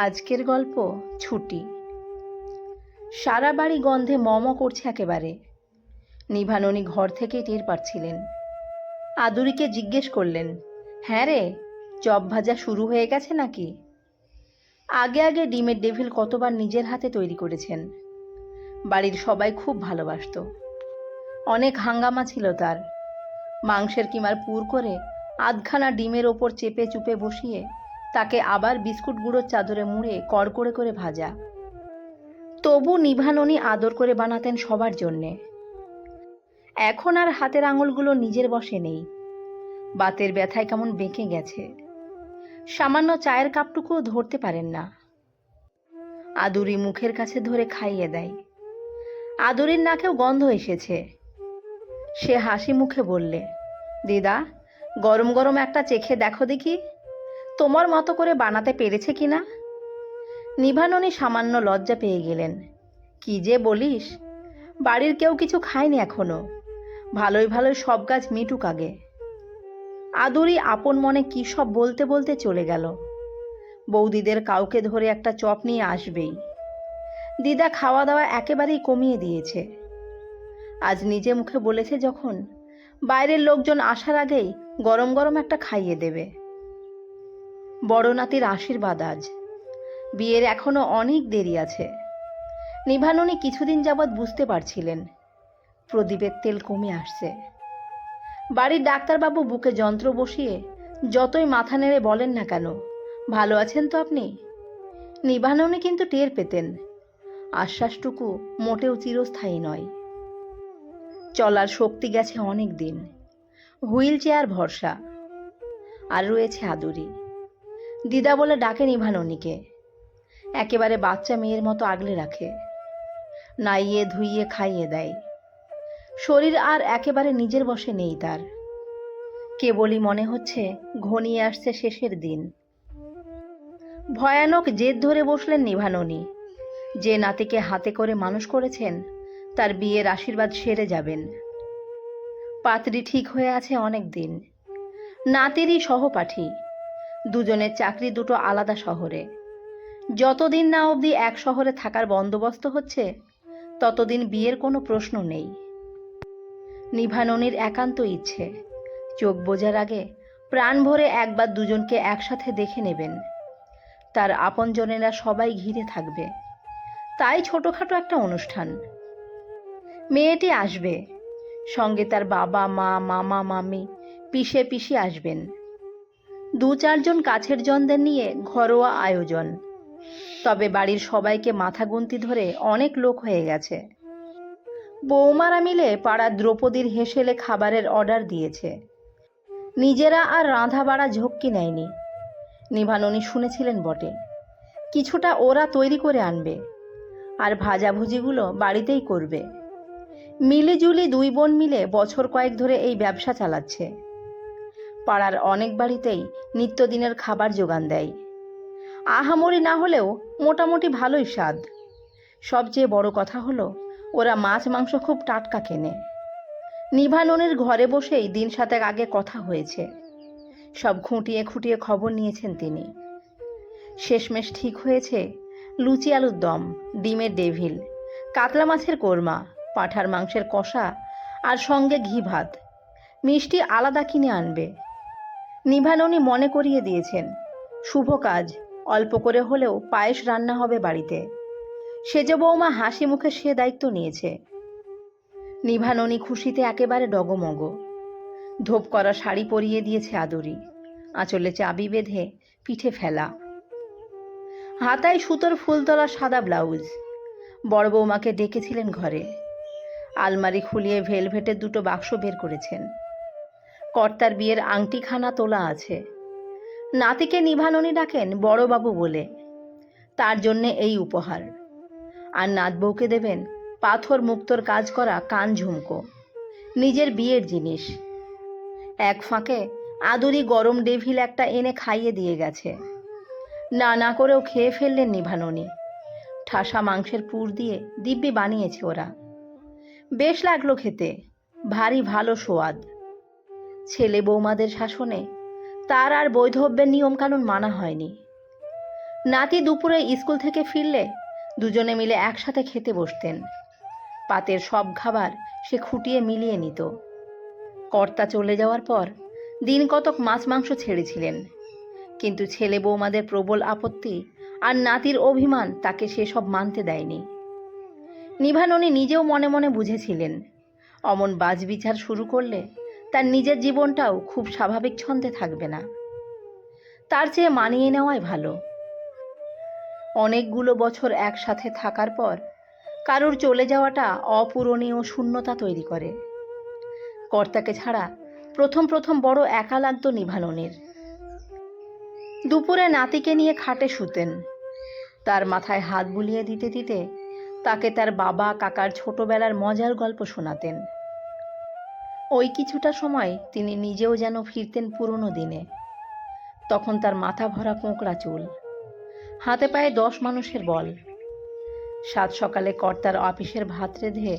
আজকের গল্প ছুটি। সারা বাড়ি গন্ধে মম করছে একেবারে। নিভাননি ঘর থেকে টের পাচ্ছিলেন। আদুরিকে জিজ্ঞেস করলেন হ্যাঁ রে, চপ ভাজা শুরু হয়ে গেছে নাকি? আগে আগে ডিমের ডেভিল কতবার নিজের হাতে তৈরি করেছেন। বাড়ির সবাই খুব ভালোবাসত। অনেক হাঙ্গামা ছিল তার। মাংসের কিমার পুর করে আধখানা ডিমের ওপর চেপে চুপে বসিয়ে তাকে আবার বিস্কুট গুঁড়োর চাদরে মুড়ে কড়কড়ে করে ভাজা। তবু নিভাননি আদর করে বানাতেন সবার জন্যে। এখন আর হাতের আঙুলগুলো নিজের বসে নেই। বাতের ব্যথায় কেমন বেঁকে গেছে। সামান্য চায়ের কাপটুকুও ধরতে পারেন না। আদুরি মুখের কাছে ধরে খাইয়ে দেয়। আদুরির নাকেও গন্ধ এসেছে। সে হাসি মুখে বললে, দিদা, গরম গরম একটা চেখে দেখো দেখি। তোমার মতো করে বানাতে পেরেছে কিনা? নিভাননি সামান্য লজ্জা পেয়ে গেলেন। কি যে বলিস, বাড়ির কেউ কিছু খায়নি এখনও। ভালোই ভালোই সব গাছ মিটুক আগে। আদুরি আপন মনে কী সব বলতে বলতে চলে গেল। বৌদিদের কাউকে ধরে একটা চপ নিয়ে আসবেই। দিদা খাওয়া দাওয়া একেবারেই কমিয়ে দিয়েছে। আজ নিজে মুখে বলেছে যখন, বাইরের লোকজন আসার আগেই গরম গরম একটা খাইয়ে দেবে। বড় নাতির আশীর্বাদ আজ। বিয়ের এখনও অনেক দেরি আছে। নিভাননি কিছুদিন যাবৎ বুঝতে পারছিলেন, প্রদীপের তেল কমে আসছে। বাড়ির ডাক্তারবাবু বুকে যন্ত্র বসিয়ে যতই মাথা নেড়ে বলেন না কেন, ভালো আছেন তো আপনি? নিভাননি কিন্তু টের পেতেন। আশ্বাসটুকু মোটেও চিরস্থায়ী নয়। চলার শক্তি গেছে অনেক দিন। হুইল চেয়ার ভরসা। আর রয়েছে আদুরি। দিদা বলে ডাকে নিভাননিকে একেবারে বাচ্চা মেয়ের মতো আগলে রাখে। নাইয়ে ধুইয়ে খাইয়ে দেয়। শরীর আর একেবারে নিজের বসে নেই তার। কেবলই মনে হচ্ছে ঘনিয়ে আসছে শেষের দিন। ভয়ানক জেদ ধরে বসলেন নিভাননি। যে নাতিকে হাতে করে মানুষ করেছেন, তার বিয়ের আশীর্বাদ সেরে যাবেন। পাত্রী ঠিক হয়ে আছে অনেক দিন নাতিরই সহপাঠী। দুজনের চাকরি দুটো আলাদা শহরে। যতদিন না অবধি এক শহরে থাকার বন্দোবস্ত হচ্ছে, ততদিন বিয়ের কোনো প্রশ্ন নেই। নিভাননির একান্ত ইচ্ছে, চোখ বোঝার আগে প্রাণ ভরে একবার দুজনকে একসাথে দেখে নেবেন। তার আপনজনেরা সবাই ঘিরে থাকবে। তাই ছোটোখাটো একটা অনুষ্ঠান। মেয়েটি আসবে, সঙ্গে তার বাবা, মা, মামা, মামি পিসে পিসি আসবেন। দু চারজন কাছের জনদের নিয়ে ঘরোয়া আয়োজন। তবে বাড়ির সবাইকে মাথা গুনতি ধরে অনেক লোক হয়ে গেছে। বৌমারা মিলে পাড়ার দ্রৌপদীর হেসেলে খাবারের অর্ডার দিয়েছে। নিজেরা আর রাঁধা বাড়া ঝক্কি নেয়নি। নিভাননি শুনেছিলেন বটে। কিছুটা ওরা তৈরি করে আনবে আর ভাজাভুজিগুলো বাড়িতেই করবে। মিলিজুলি দুই বোন মিলে বছর কয়েক ধরে এই ব্যবসা চালাচ্ছে। পাড়ার অনেক বাড়িতেই নিত্যদিনের খাবার যোগান দেয়। আহামরি না হলেও মোটামুটি ভালোই স্বাদ। সবচেয়ে বড় কথা হলো, ওরা মাছ মাংস খুব টাটকা কেনে। নিভাননের ঘরে বসেই দিন সাতেক আগে কথা হয়েছে। সব খুঁটিয়ে খুঁটিয়ে খবর নিয়েছেন তিনি। শেষমেশ ঠিক হয়েছে, লুচি আলুর দম, ডিমের ডেভিল, কাতলা মাছের কোরমা, পাঁঠার মাংসের কষা আর সঙ্গে ঘি ভাত। মিষ্টি আলাদা কিনে আনবে। নিভাননি মনে করিয়ে দিয়েছেন। শুভ কাজ, অল্প করে হলেও পায়েস রান্না হবে বাড়িতে। সেজ বৌমা হাসি মুখে সে দায়িত্ব নিয়েছে। নিভাননি খুশিতে একেবারে ডগমগ। ধোপ করা শাড়ি পরিয়ে দিয়েছে আদরি। আঁচলে চাবি বেঁধে পিঠে ফেলা। হাতায় সুতোর ফুলতলা সাদা ব্লাউজ। বড় বৌমাকে ডেকেছিলেন ঘরে। আলমারি খুলিয়ে ভেলভেটের দুটো বাক্স বের করেছেন। কর্তার বিয়ের আংটিখানা তোলা আছে। নাতিকে নিভাননি ডাকেন বড়বাবু বলে। তার জন্যে এই উপহার। আর নাতবউকে দেবেন পাথর মুক্তর কাজ করা কান ঝুমকো। নিজের বিয়ের জিনিস। এক ফাঁকে আদুরি গরম ডেভিল একটা এনে খাইয়ে দিয়ে গেছে। না না করেও খেয়ে ফেললেন নিভাননি। ঠাসা মাংসের পুর দিয়ে দিব্যি বানিয়েছে ওরা। বেশ লাগল খেতে। ভারী ভালো সোয়াদ। ছেলে বৌমাদের শাসনে তার আর বৈধব্যের নিয়মকানুন মানা হয়নি। নাতি দুপুরে স্কুল থেকে ফিরলে দুজনে মিলে একসাথে খেতে বসতেন। পাতের সব খাবার সে খুঁটিয়ে মিলিয়ে নিত। কর্তা চলে যাওয়ার পর দিন কতক মাছ মাংস ছেড়েছিলেন। কিন্তু ছেলে বৌমাদের প্রবল আপত্তি আর নাতির অভিমান তাকে সেসব মানতে দেয়নি। নিভাননি নিজেও মনে মনে বুঝেছিলেন। অমন বাজবিচার শুরু করলে তার নিজের জীবনটাও খুব স্বাভাবিক ছন্দে থাকবে না। তার চেয়ে মানিয়ে নেওয়াই ভালো। অনেকগুলো বছর একসাথে থাকার পর কারুর চলে যাওয়াটা অপূরণীয় শূন্যতা তৈরি করে। কর্তাকে ছাড়া প্রথম প্রথম বড় একা লাগতো নিভাননের দুপুরে নাতিকে নিয়ে খাটে শুতেন। তার মাথায় হাত বুলিয়ে দিতে দিতে তাকে তার বাবা, কাকার ছোটবেলার মজার গল্প শোনাতেন। ওই কিছুটা সময় তিনি নিজেও যেন ফিরতেন পুরনো দিনে। তখন তার মাথা ভরা কোঁকড়া চুল, হাতে পায়ে দশ মানুষের বল। সাত সকালে কর্তার অফিসের ভাত রেঁধে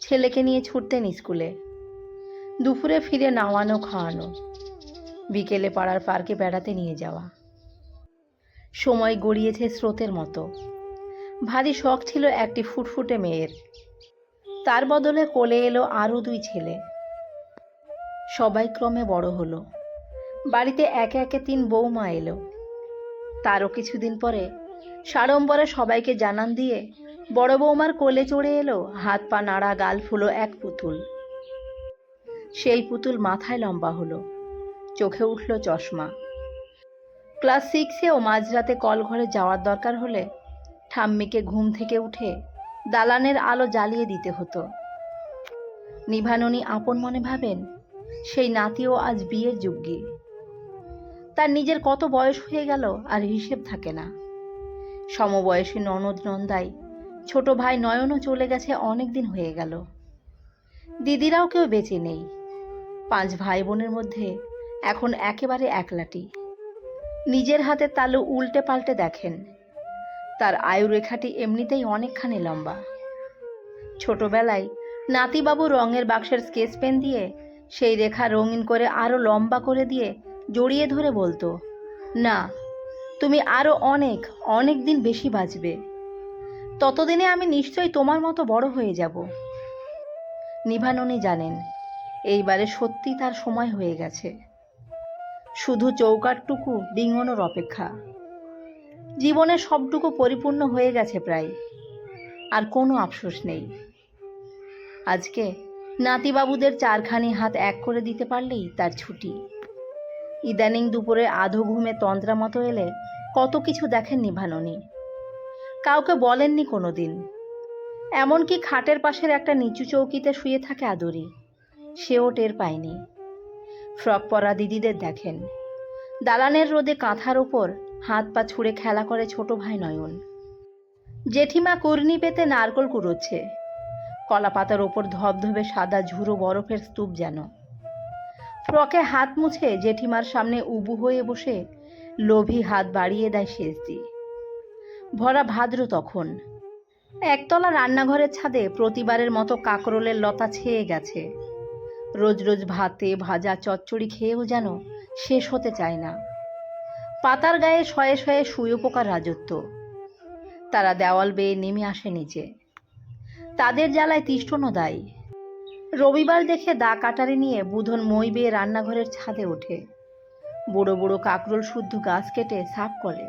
ছেলেকে নিয়ে ছুটতেন স্কুলে। দুপুরে ফিরে নাওয়ানো খাওয়ানো, বিকেলে পাড়ার পার্কে বেড়াতে নিয়ে যাওয়া। সময় গড়িয়েছে স্রোতের মতো। ভারী শখ ছিল একটি ফুটফুটে মেয়ের। তার বদলে কোলে এলো আরও দুই ছেলে। সবাই ক্রমে বড় হলো। বাড়িতে একে একে তিন বৌমা এলো। তারও কিছুদিন পরে সাড়ম্বরে সবাইকে জানান দিয়ে বড় বৌমার কোলে চড়ে এলো হাত পা নাড়া গাল ফুলো এক পুতুল। সেই পুতুল মাথায় লম্বা হলো, চোখে উঠল চশমা। ক্লাস সিক্সেও মাঝরাতে কল ঘরে যাওয়ার দরকার হলে ঠাম্মিকে ঘুম থেকে উঠে দালানের আলো জ্বালিয়ে দিতে হতো। নিভাননী আপন মনে ভাবেন সেই নাতিও আজ বিয়ের যোগ্যী। তার নিজের কত বয়স হয়ে গেল আর হিসেব থাকে না। সমবয়সী ননদ নন্দাই, ছোট ভাই নয়নও চলে গেছে অনেক দিন হয়ে গেল। দিদিরাও কেউ বেঁচে নেই। পাঁচ ভাই বোনের মধ্যে এখন একেবারে একলাটি। নিজের হাতে তালু উল্টে পাল্টে দেখেন। তার আয়ুরেখাটি এমনিতেই অনেকখানি লম্বা। ছোটবেলায় নাতিবাবু রঙের বাক্সের স্কেচ পেন দিয়ে সেই রেখা রঙিন করে আরও লম্বা করে দিয়ে জড়িয়ে ধরে বলতো, না, তুমি আরও অনেক অনেক দিন বেশি বাঁচবে। ততদিনে আমি নিশ্চয়ই তোমার মতো বড় হয়ে যাব। নিভাননি জানেন, এইবারে সত্যি তার সময় হয়ে গেছে। শুধু চৌকাটটুকু ডিঙোনোর অপেক্ষা। জীবনের সবটুকু পরিপূর্ণ হয়ে গেছে প্রায়, আর কোনো আফসোস নেই। আজকে নাতিবাবুদের চারখানি হাত এক করে দিতে পারলেই তার ছুটি। ইদানিং দুপুরে আধো ঘুমে তন্ত্রা মতো এলে কত কিছু দেখেন নিভাননি কাউকে বলেননি কোনো দিন এমনকি খাটের পাশের একটা নিচু চৌকিতে শুয়ে থাকে আদরি। সেও টের পায়নি। ফ্রক পরা দিদিদের দেখেন। দালানের রোদে কাঁথার ওপর হাত পা ছুঁড়ে খেলা করে ছোট ভাই নয়ন। জেঠিমা কুর্নি পেতে নারকল কুড়োচ্ছে। কলা পাতার ওপর ধবধবে সাদা ঝুরো বরফের স্তূপ যেন। ফ্রকে হাত মুছে জেঠিমার সামনে উবু হয়ে বসে লোভী হাত বাড়িয়ে দেয় শেষদি ভরা ভাদ্র তখন। একতলা রান্নাঘরের ছাদে প্রতিবারের মতো কাকরোলের লতা ছেয়ে গেছে। রোজ রোজ ভাতে ভাজা চচ্চড়ি খেয়েও যেন শেষ হতে চায় না। পাতার গায়ে শয়ে শয়ে শুয়ে পোকার রাজত্ব। তারা দেওয়াল বেয়ে নেমে আসে নিচে। তাদের জ্বালায় তিষ্ঠনও দায়ী। রবিবার দেখে দা কাটারি নিয়ে বুধন মই বেয়ে রান্নাঘরের ছাদে ওঠে। বুড়ো বুড়ো কাকরোল শুদ্ধ গাছ কেটে সাফ করে।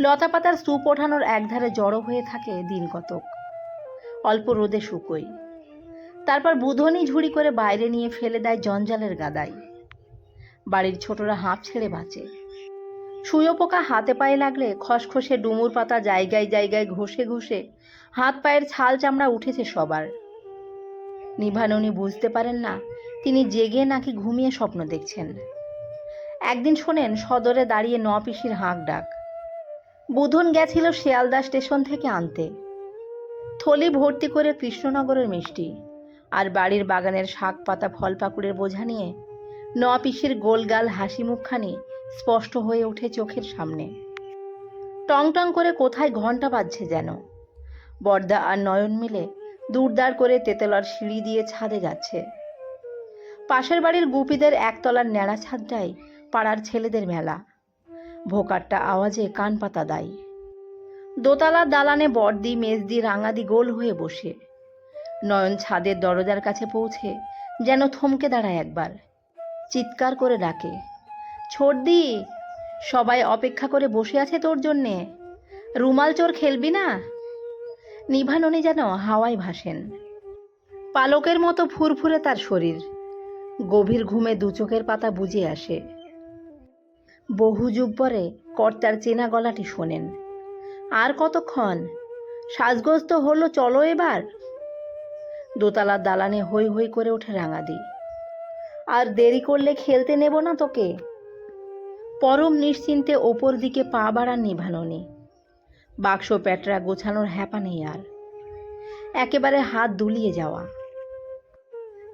লতা পাতার স্তূপ ওঠানোর একধারে জড়ো হয়ে থাকে দিন কতক। অল্প রোদে শুকোই তারপর বুধনই ঝুড়ি করে বাইরে নিয়ে ফেলে দেয় জঞ্জালের গাদায়। বাড়ির ছোটরা হাঁপ ছেড়ে বাঁচে। শুয়ো পোকা হাতে পায়ে লাগলে খসখসে ডুমুর পাতা জায়গায় জায়গায় ঘষে ঘষে হাত পায়ের ছাল চামড়া উঠেছে সবার। নিভাননি বুঝতে পারেন না, তিনি জেগে নাকি ঘুমিয়ে স্বপ্ন দেখছেন। একদিন শোনেন, সদরে দাঁড়িয়ে ন পিসির হাঁক ডাক। বুধন গেছিল শিয়ালদা স্টেশন থেকে আনতে। থলি ভর্তি করে কৃষ্ণনগরের মিষ্টি আর বাড়ির বাগানের শাক পাতা ফল পাকুড়ের বোঝা নিয়ে ন পিসির গোলগাল হাসি মুখখানি স্পষ্ট হয়ে ওঠে চোখের সামনে। টং টং করে কোথায় ঘণ্টা বাজছে যেন। বর্দা আর নয়ন মিলে দূরদার করে তেতলার সিঁড়ি দিয়ে ছাদে যাচ্ছে। পাশের বাড়ির গুপিদের একতলার ন্যাড়া ছাদটাই পাড়ার ছেলেদের মেলা। ভোকারটা আওয়াজে কান পাতা দায়। দোতলার দালানে বর্দি, মেজদি, রাঙাদি গোল হয়ে বসে। নয়ন ছাদের দরজার কাছে পৌঁছে যেন থমকে দাঁড়ায় একবার। চিৎকার করে ডাকে। ছোটদি সবাই অপেক্ষা করে বসে আছে তোর জন্যে। রুমাল চোর খেলবি না? নিভাননি যেন হাওয়ায় ভাসেন। পালকের মতো ফুরফুরে তার শরীর। গভীর ঘুমে দু চোখের পাতা বুঝে আসে। বহু যুগ পরে কর্তার চেনা গলাটি শোনেন। আর কতক্ষণ? সাজগোজ তো হলো, চলো এবার। দোতলার দালানে হই হই করে ওঠে রাঙাদি। আর দেরি করলে খেলতে নেব না তোকে। পরম নিশ্চিন্তে ওপর দিকে পা বাড়ান নিভাননি বাক্স প্যাটরা গোছানোর হ্যাপা নেই আর। একেবারে হাত দুলিয়ে যাওয়া।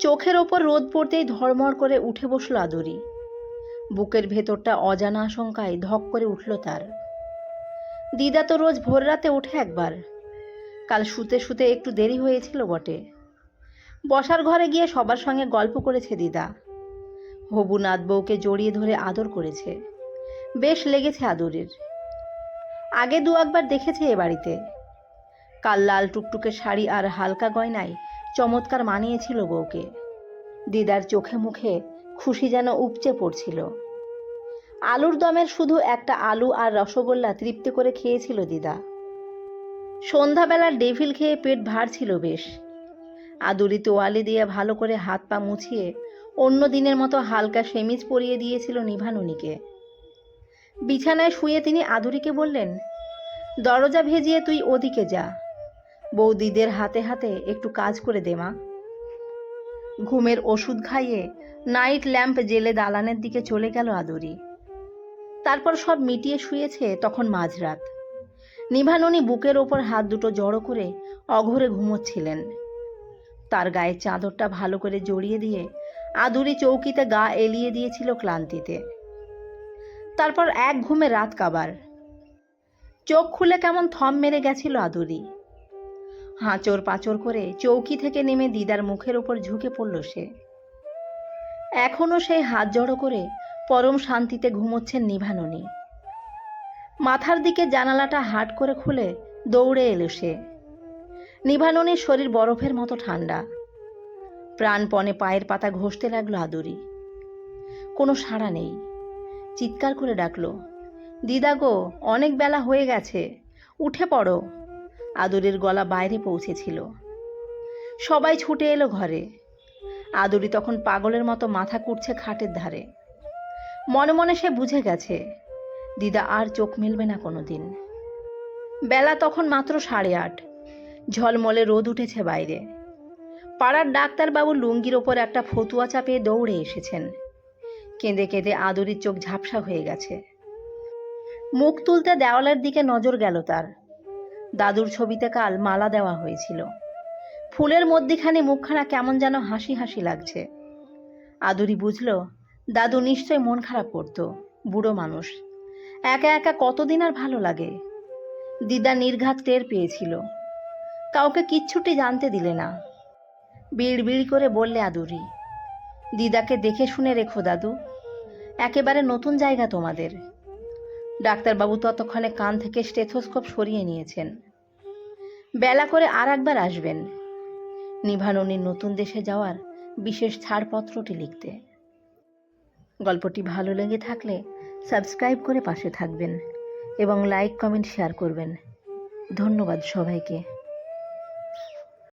চোখের ওপর রোদ পড়তেই ধর্মর করে উঠে বসল আদুরি। বুকের ভেতরটা অজানা আশঙ্কায় ধক করে উঠল তার। দিদা তো রোজ ভোর রাতে ওঠে একবার। কাল শুতে শুতে একটু দেরি হয়েছিল বটে। বসার ঘরে গিয়ে সবার সঙ্গে গল্প করেছে দিদা। হবু নাথ বউকে জড়িয়ে ধরে আদর করেছে। বেশ লেগেছে আদরের। আগে দু একবার দেখেছে এ বাড়িতে। কাল লাল টুকটুকে শাড়ি আর হালকা গয়নায় চমৎকার মানিয়েছিল বউকে। দিদার চোখে মুখে খুশি যেন উপচে পড়ছিল। আলুর দমের শুধু একটা আলু আর রসগোল্লা তৃপ্তি করে খেয়েছিল দিদা। সন্ধ্যাবেলার ডেভিল খেয়ে পেট ভার ছিল বেশ। আদুরি তোয়ালে দিয়ে ভালো করে হাত পা মুছিয়ে অন্য দিনের মতো হালকা সেমিজ পরিয়ে দিয়েছিল নিভানুনিকে বিছানায় শুয়ে তিনি আদুরিকে বললেন, দরজা ভেজিয়ে তুই ওদিকে যা। বৌদিদের হাতে হাতে একটু কাজ করে দে, মা। ঘুমের ওষুধ খাইয়ে নাইট ল্যাম্প জেলে দালানের দিকে চলে গেল আদুরি। তারপর সব মিটিয়ে শুয়েছে তখন মাঝরাত। নিভানুনি বুকের ওপর হাত দুটো জড়ো করে অঘরে ঘুমোচ্ছিলেন। তার গায়ে চাদরটা ভালো করে জড়িয়ে দিয়ে আদুরি চৌকিতে গা এলিয়ে দিয়েছিল ক্লান্তিতে। তারপর এক ঘুমে রাত কাবার। চোখ খুলে কেমন থম মেরে গেছিল আদুরি। হাঁচর পাচর করে চৌকি থেকে নেমে দিদার মুখের ওপর ঝুঁকে পড়ল সে। এখনও সেই হাত জড়ো করে পরম শান্তিতে ঘুমোচ্ছেন নিভাননি। মাথার দিকে জানালাটা হাট করে খুলে দৌড়ে এলো সে। নিভাননির শরীর বরফের মতো ঠান্ডা। প্রাণপণে পায়ের পাতা ঘষতে লাগল আদুরি। কোনো সাড়া নেই। চিৎকার করে ডাকলো, দিদা গো, অনেক বেলা হয়ে গেছে, উঠে পড়ো। আদুরির গলা বাইরে পৌঁছেছিল। সবাই ছুটে এলো ঘরে। আদুরি তখন পাগলের মতো মাথা কুটছে খাটের ধারে। মনে মনে সে বুঝে গেছে, দিদা আর চোখ মেলবে না কোনো দিন বেলা তখন মাত্র সাড়ে আট। ঝলমলে রোদ উঠেছে বাইরে। পাড়ার ডাক্তারবাবু লুঙ্গির ওপর একটা ফতুয়া চাপিয়ে দৌড়ে এসেছেন। কেঁদে কেঁদে আদুরির চোখ ঝাপসা হয়ে গেছে। মুখ তুলতে দেওয়ালের দিকে নজর গেল তার। দাদুর ছবিতে কাল মালা দেওয়া হয়েছিল। ফুলের মধ্যিখানে মুখখানা কেমন যেন হাসি হাসি লাগছে। আদুরি বুঝল, দাদু নিশ্চয় মন খারাপ করতো, বুড়ো মানুষ। একা একা কতদিন আর ভালো লাগে? দিদা নির্ঘাত টের পেয়েছিল। কাউকে কিচ্ছুটি জানতে দিলে না। বিড় বিড় করে বললে আদুরি, দিদাকে দেখে শুনে রেখো দাদু, একেবারে নতুন জায়গা তোমাদের। ডাক্তারবাবু ততক্ষণে কান থেকে স্টেথোস্কোপ সরিয়ে নিয়েছেন। বেলা করে আর একবার আসবেন। নিভাননির নতুন দেশে যাওয়ার বিশেষ ছাড়পত্রটি লিখতে। গল্পটি ভালো লেগে থাকলে সাবস্ক্রাইব করে পাশে থাকবেন এবং লাইক, কমেন্ট, শেয়ার করবেন। ধন্যবাদ সবাইকে।